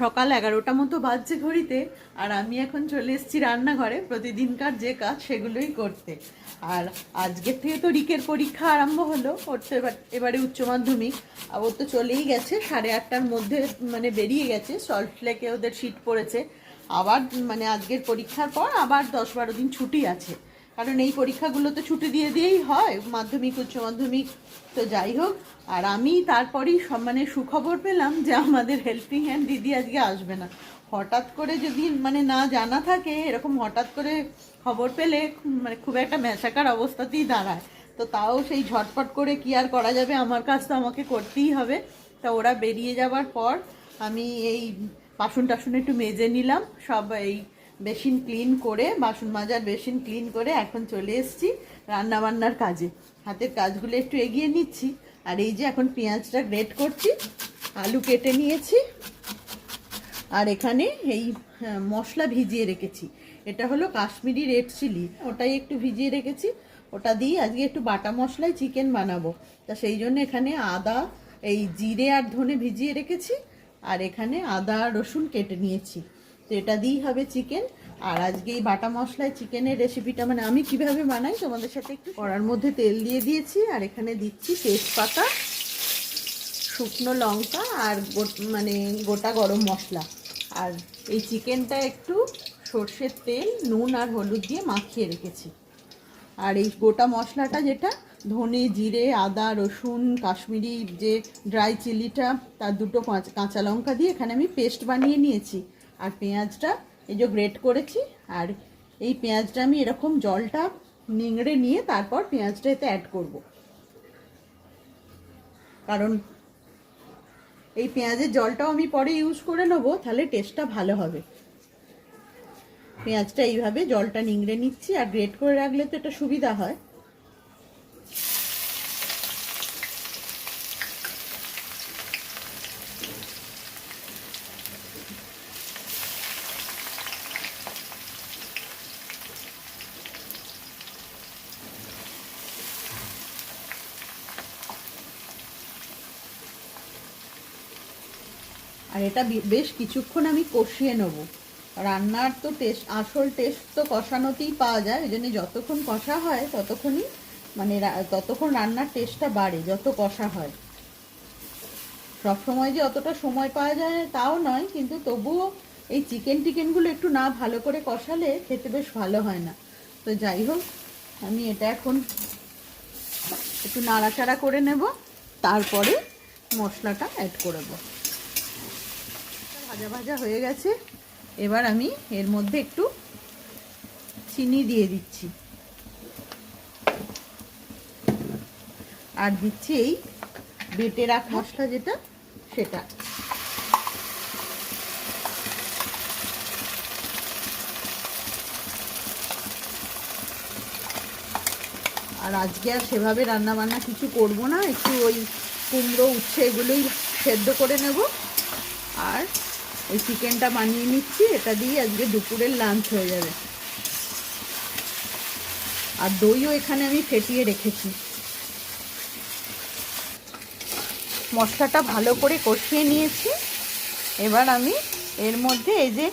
সকাল এগারোটা মতো বাজছে ঘড়িতে, আর আমি এখন চলে এসেছি রান্নাঘরে প্রতিদিনকার যে কাজ সেগুলোই করতে। আর আজকের থেকে তো রিকের পরীক্ষা আরম্ভ হলো ওর তো এবার, এবারে উচ্চ মাধ্যমিক। আর ও তো চলেই গেছে, সাড়ে আটটার মধ্যে মানে বেরিয়ে গেছে সল্ট লেকে ওদের সিট পড়েছে। আবার মানে আজকের পরীক্ষার পর আবার দশ বারো দিন ছুটি আছে। কারণ এই পরীক্ষাগুলো তো ছুটি দিয়ে দিয়েই হয়, মাধ্যমিক, উচ্চ মাধ্যমিক, তো যাই হোক। আর আমি তারপরেই মানে সুখবর পেলাম যে আমাদের হেল্পিং হ্যান্ড দিদি আজকে আসবে না। হঠাৎ করে যদি মানে না জানা থাকে, এরকম হঠাৎ করে খবর পেলে মানে খুব একটা মেশাকার অবস্থাতেই দাঁড়ায়। তো তাও সেই ঝটপট করে কি আর করা যাবে, আমার কাজ তো আমাকে করতেই হবে। তা ওরা বেরিয়ে যাওয়ার পর আমি এই বাসন টাসন একটু মেজে নিলাম, সব এই বেসিন ক্লিন করে, বাসন মাজার বেসিন ক্লিন করে এখন চলে এসেছি রান্না বান্নার কাজে। হাতের কাজগুলো একটু এগিয়ে নিচ্ছি। আর এই যে এখন পেঁয়াজটা গ্রেট করছি, আলু কেটে নিয়েছি। আর এখানে এই মশলা ভিজিয়ে রেখেছি। এটা হলো কাশ্মীরি রেড চিলি। ওটাই একটু ভিজিয়ে রেখেছি। ওটা দিয়ে আজকে একটু বাটা মশলায় চিকেন বানাবো। তা সেই জন্য এখানে আদা, এই জিরে আর ধনে ভিজিয়ে রেখেছি। আর এখানে আদা রসুন কেটে নিয়েছি। তো এটা দিয়েই হবে চিকেন আর আজকে এই বাটা মশলায় চিকেনের রেসিপিটা মানে আমি কীভাবে বানাই তোমাদের সাথে একটু কড়ার মধ্যে তেল দিয়ে দিয়েছি। আর এখানে দিচ্ছি তেজপাতা, শুকনো লঙ্কা আর মানে গোটা গরম মশলা। আর এই চিকেনটা একটু সর্ষের তেল, নুন আর হলুদ দিয়ে মাখিয়ে রেখেছি। আর এই গোটা মশলাটা যেটা, ধনে, জিরে, আদা, রসুন, কাশ্মীরি যে ড্রাই চিলিটা তার দুটো কাঁচা লঙ্কা দিয়ে এখানে আমি পেস্ট বানিয়ে নিয়েছি। আর পেঁয়াজটা, এই যে গ্রেট করেছি, আর এই পেঁয়াজটা আমি এরকম জলটা নিংড়ে নিয়ে তারপর পেঁয়াজটা এতে অ্যাড করব। কারণ এই পেঁয়াজের জলটাও আমি পরে ইউজ করে নেব, তাহলে টেস্টটা ভালো হবে। পেঁয়াজটা এইভাবে জলটা নিংড়ে নিচ্ছি, আর গ্রেট করে রাখলে তো এটা সুবিধা হয়। আর এটা বেশ কিছুক্ষণ আমি কষিয়ে নেব। রান্নার তো টেস্ট, আসল টেস্ট তো কষানোতেই পাওয়া যায়, ওই জন্য যতক্ষণ কষা হয় ততক্ষণই মানে ততক্ষণ রান্নার টেস্টটা বাড়ে, যত কষা হয়। সব সময় যে অতটা সময় পাওয়া যায় তাও নয়, কিন্তু তবুও এই চিকেন টিকেনগুলো একটু না ভালো করে কষালে খেতে বেশ ভালো হয় না। তো যাই হোক, আমি এটা এখন একটু নাড়াচাড়া করে নেব, তারপরে মশলাটা অ্যাড করে করব ভাজা ভাজা হয়ে গেছে। এবার আমি এর মধ্যে একটু চিনি দিয়ে দিচ্ছি। আর দিচ্ছি এই বেটে রাখ মশলা যেটা, সেটা। আর আজকে আর সেভাবে রান্না বান্না কিছু করব না, একটু ওই কুমড়ো, উচ্ছে এগুলোই সেদ্ধ করে নেব। আর ওই চিকেনটা বানিয়ে নিচ্ছি, এটা দিয়ে আজকে দুপুরের লাঞ্চ হয়ে যাবে। আর দইও এখানে আমি ফেটিয়ে রেখেছি। মশলাটা ভালো করে কষিয়ে নিয়েছি। এবার আমি এর মধ্যে এই যে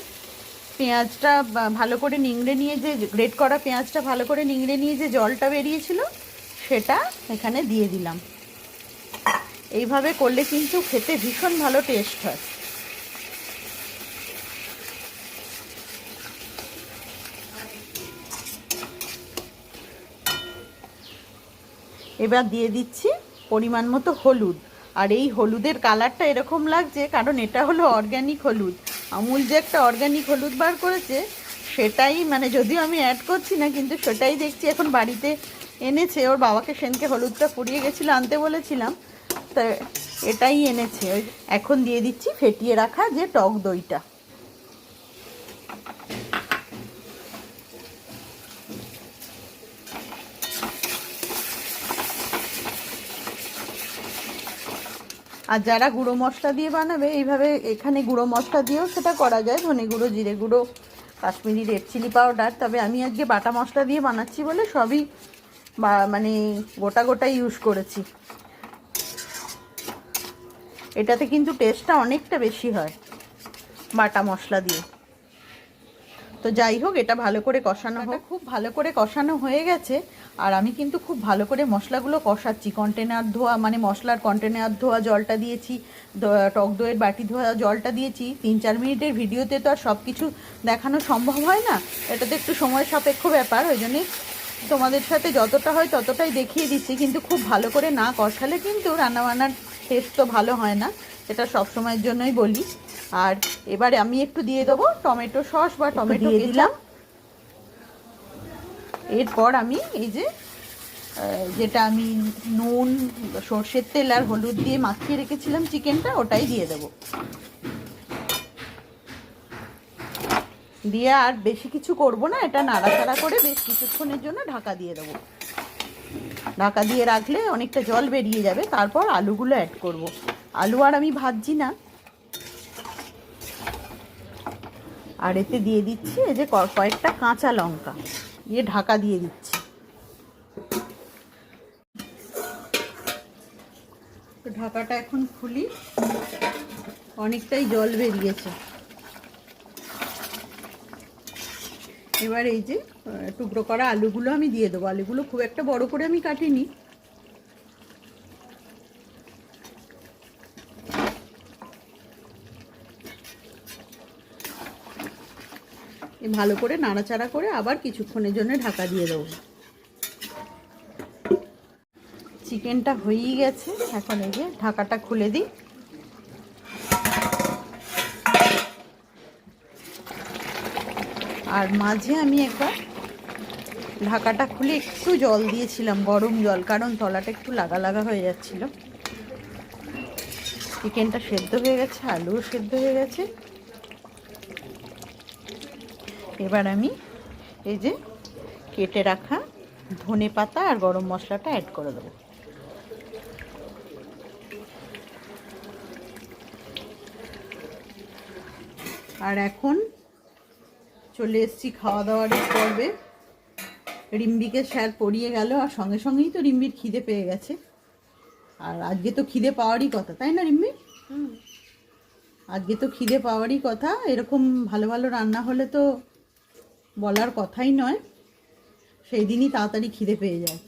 পেঁয়াজটা ভালো করে নিংড়ে নিয়ে যে, গ্রেট করা পেঁয়াজটা ভালো করে নিংড়ে নিয়ে যে জলটা বেরিয়েছিল, সেটা এখানে দিয়ে দিলাম। এইভাবে করলে কিন্তু খেতে ভীষণ ভালো টেস্ট হয়। এবার দিয়ে দিচ্ছি পরিমাণ মতো হলুদ। আর এই হলুদের কালারটা এরকম লাগছে, কারণ এটা হলো অর্গ্যানিক হলুদ। আমুল যে একটা অর্গ্যানিক হলুদ বার করেছে, সেটাই মানে যদিও আমি অ্যাড করছি না, কিন্তু সেটাই দেখছি এখন বাড়িতে এনেছে। ওর বাবাকে সেনকে হলুদটা পুড়িয়ে গেছিল আনতে বলেছিলাম, তা এটাই এনেছে। এখন দিয়ে দিচ্ছি ফেটিয়ে রাখা যে টক দইটা। আর যারা গুঁড়ো মশলা দিয়ে বানাবে এইভাবে এখানে গুঁড়ো মশলা দিয়েও সেটা করা যায়। ধনে গুঁড়ো জিরে গুঁড়ো কাশ্মীরি রেড চিলি পাউডার। তবে আমি আজকে বাটা মশলা দিয়ে বানাচ্ছি বলে সবই বা- মানে গোটা গোটা ইউজ করেছি। এটাতে কিন্তু টেস্টটা অনেকটা বেশি হয় বাটা মশলা দিয়ে। তো যাই হোক এটা ভালো করে কষানো হোক। খুব ভালো করে কষানো হয়ে গেছে। আর আমি কিন্তু খুব ভালো করে মশলাগুলো কষাচ্ছি। কন্টেনার ধোয়া মানে মশলার কন্টেনার ধোয়া জলটা দিয়েছি টক দইয়ের বাটি ধোয়া জলটা দিয়েছি। তিন চার মিনিটের ভিডিওতে তো আর সব কিছু দেখানো সম্ভব হয় না। এটা তো একটু সময় সাপেক্ষ ব্যাপার ওই জন্যে তোমাদের সাথে যতটা হয় ততটাই দেখিয়ে দিচ্ছি। কিন্তু খুব ভালো করে না কষালে কিন্তু রান্নাবান্নার টেস্ট তো ভালো হয় না এটা সব সময়ের জন্যই বলি। আর এবারে আমি একটু দিয়ে দেবো টমেটো সস বা টমেটো দিলাম। এরপর আমি এই যে যেটা আমি নুন, সর্ষের তেল আর হলুদ দিয়ে মাখিয়ে রেখেছিলাম চিকেনটা, ওটাই দিয়ে দেবো। দিয়ে আর বেশি কিছু করব না, এটা নাড়াচাড়া করে বেশ কিছুক্ষণের জন্য ঢাকা দিয়ে দেবো। ঢাকা দিয়ে রাখলে অনেকটা জল বেরিয়ে যাবে, তারপর আলুগুলো অ্যাড করব। আলু আর আমি ভাজছি না। আর এতে দিয়ে দিচ্ছি এই যে কয়েকটা কাঁচা লঙ্কা। দিয়ে ঢাকা দিয়ে দিচ্ছি। ঢাকাটা এখন খুলি। অনেকটাই জল বেরিয়েছে। এবার এই যে টুকরো করা আলুগুলো আমি দিয়ে দেবো। আলুগুলো খুব একটা বড় করে আমি কাটিনি। ভালো করে নাড়াচাড়া করে আবার কিছুক্ষণের জন্য ঢাকা দিয়ে দেবো। চিকেনটা হয়েই গেছে। এখন এই যে ঢাকাটা খুলে দিই। আর মাঝে আমি একবার ঢাকাটা খুলে একটু জল দিয়েছিলাম, গরম জল, কারণ তলাটা একটু লাগা লাগা হয়ে যাচ্ছিল। চিকেনটা সেদ্ধ হয়ে গেছে, আলুও সেদ্ধ হয়ে গেছে। এবার আমি এই যে কেটে রাখা ধনে পাতা আর গরম মশলাটা অ্যাড করে দেবো। আর এখন চলে এসেছি খাওয়া দাওয়ার পর্বে। রিম্বিকে স্যার পড়িয়ে গেল আর সঙ্গে সঙ্গেই তো রিম্বির খিদে পেয়ে গেছে। আর আজকে তো খিদে পাওয়ারই কথা তাই না রিম্বি? আজকে তো খিদে পাওয়ারই কথা এরকম ভালো ভালো রান্না হলে তো বলার কথাই নয়। সেই দিনই তাড়াতাড়ি খিদে পেয়ে যায়।